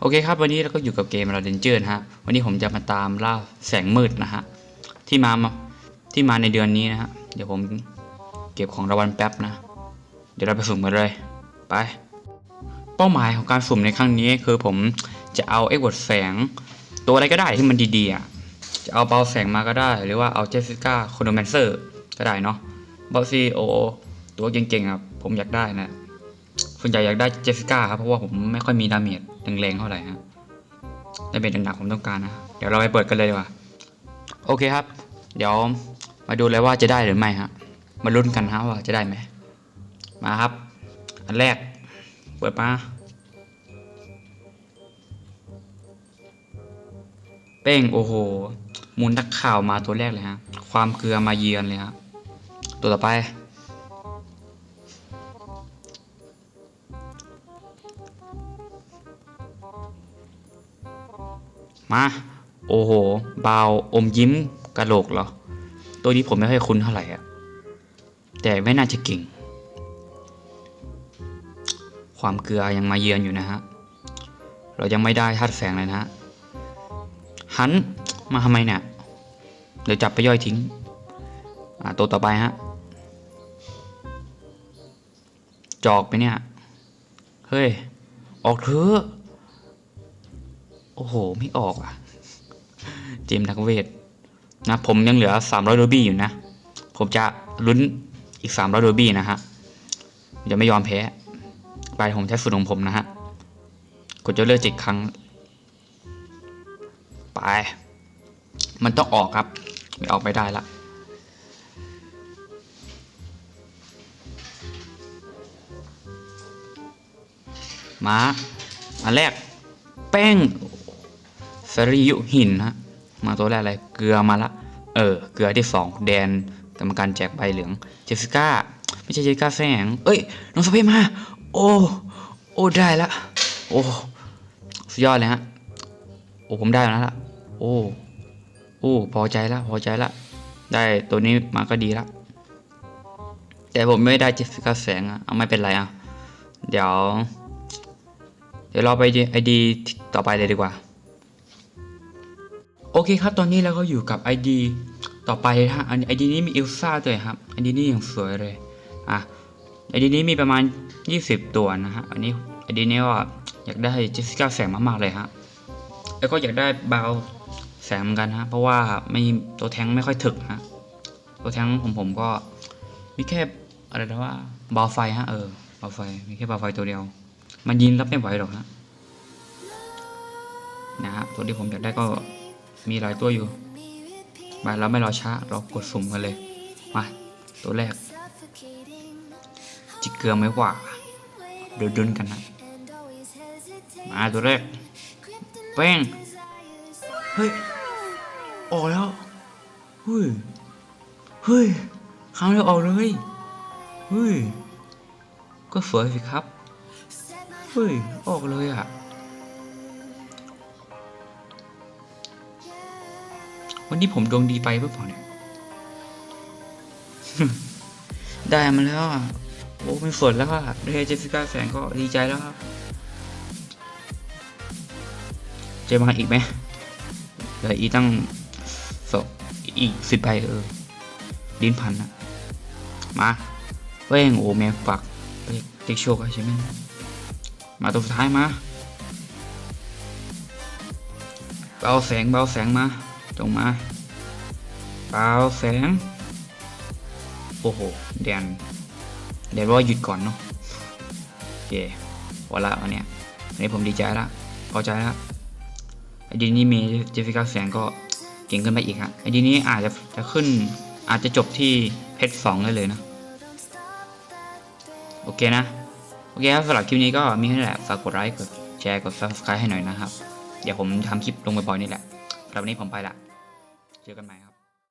โอเคครับ วันนี้เราก็อยู่กับเกมเราเดนเจอร์นะฮะ วันนี้ผมจะมาตามล่าแสงมืดนะฮะ ที่มามาที่มาในเดือนนี้นะฮะ เดี๋ยวผมเก็บของรางวัลแป๊บนะ เดี๋ยวเราไปสุ่มกันเลย ไป เป้าหมายของการสุ่มในครั้งนี้คือผมจะเอาไอ้บทแสง ตัวอะไรก็ได้ที่มันดีๆอะจะเอาเบาแสงมาก็ได้ หรือว่าเอาเจสสิก้าโคโนแมนเซอร์ก็ได้เนาะบอสซีโอตัวเก่งๆอะผมอยากได้นะ ส่วนใหญ่อยากได้เจสสิก้าครับเพราะว่าผมไม่ค่อยมีดาเมจแรงๆเท่าไหร่ฮะดาเมจหนักๆผมต้องการนะเดี๋ยวเราไปเปิดกันเลยดีกว่าโอเคครับ เดี๋ยวมาดูเลยว่าจะได้หรือไม่ฮะมาลุ้นกันฮะว่าจะได้ไหมมาครับ อันแรก เปิดมาเป้งโอ้โห มูลนักข่าวมาตัวแรกเลยฮะ ความเกลือมาเยือนเลยฮะ ตัวต่อไป มาโอ้โหบาวอมยิ้มกระโหลกเหรอ ตัวนี้ผมไม่ค่อยคุ้นเท่าไหร่อะแต่ไม่น่าจะเก่ง ความเกลือยังมาเยือนอยู่นะฮะ เรายังไม่ได้ธาตุแฝงเลยนะฮะหันมาทำไมเนี่ยเดี๋ยวจับไปย่อยทิ้ง อ่าตัวต่อไปฮะ จอกไปเนี่ย เฮ้ย ออกเถอะ โอ้โห ไม่ออกอะ เจมส์นักเวทนะ ผมยังเหลือ 300โดบี้อยู่นะ ผมจะลุ้นอีก 300โดบี้นะฮะจะไม่ยอมแพ้ ไปผมใช้สูตรของผมนะฮะ กดจะเลือกจิกครั้ง ไป มันต้องออกครับ ไม่ออกไม่ได้ละมาอันแรกแป้ง สริยุหินฮะมาตัวแรกอะไรเกลือมาละเออเกลือที่สองแดนกรรมการแจกใบเหลืองเจสสิก้าไม่ใช่เจสสิก้าแสงเอ้ยน้องสเปมาโอ้โอ้ได้ละโอ้สุดยอดเลยฮะโอ้ผมได้แล้วละโอ้โอ้พอใจละพอใจละได้ตัวนี้มาก็ดีละแต่ผมไม่ได้เจสสิก้าแสงอะเอาไม่เป็นไรอะเดี๋ยว เดี๋ยวเราไปไอดีต่อไปเลยดีกว่า โอเคครับ ตอนนี้เราก็อยู่กับ ID ต่อไปนะฮะอัน ID นี้มีเอลซ่าด้วยครับ ID นี้อยังสวยเลยอะ ID นี้มีประมาณ 20 ตัวนะฮะอันนี้ ID นี้ก็อยากได้เจสสิก้าแสงมากๆเลยฮะแล้วก็อยากได้บาวแสงเหมือนกันฮะเพราะว่าไม่ตัวแทงไม่ค่อยถึกฮะตัวแทงผมผมก็มีแค่อะไรนะว่าบาวไฟฮะเออบาวไฟมีแค่บาวไฟตัวเดียว มันยิงรับไม่ไหวหรอกฮะนะครับตัวที่ผมอยากได้ก็ มีหลายตัวอยู่มาเราไม่รอช้า เรากดสุ่มกันเลย มา ตัวแรก จิกเกลือไม่กว่าเดินดนกันนะ มาตัวแรก แป้ง เฮ้ย ออกแล้ว เฮ้ย เฮ้ยครั้งเดียวออกเลย เฮ้ย ก็สวยสิครับ เฮ้ย ออกเลยอะ วันนี้ผมดวงดีไปหรือเปล่าเนี่ย ได้มาแล้วอะโอ้ไม่ฝนแล้วอะได้เจสสิก้าแสงก็ดีใจแล้วครับจอมาอีกไหมเหลืออีตั้งสองอีกสิบใบเออดินพันอะมาเว้งโอ้แม่ฝักเด็กเด็กโชคอะใช่ไหมมาตัวสุดท้ายมาเบาแสงเบาแสงมา จงมาเบาแสง โอ้โหแดนแดนว่าหยุดก่อนเนาะโอเคพอละวันเนี้ยวันนี้ผมดีใจละพอใจละไอดีนี้มีเจฟฟิก้าแสงก็เก่งขึ้นไปอีกฮะไอดีนี้อาจจะจะขึ้นอาจจะจบที่เพชรสองได้เลยนะ โอเคนะ โอเคครับสำหรับคลิปนี้ก็มีแค่นี้แหละฝากกดไลค์กดแชร์กด subscribe ให้หน่อยนะครับ เดี๋ยวผมทำคลิปลงบ่อยๆนี่แหละสำหรับวันนี้ผมไปละ Chưa căn máy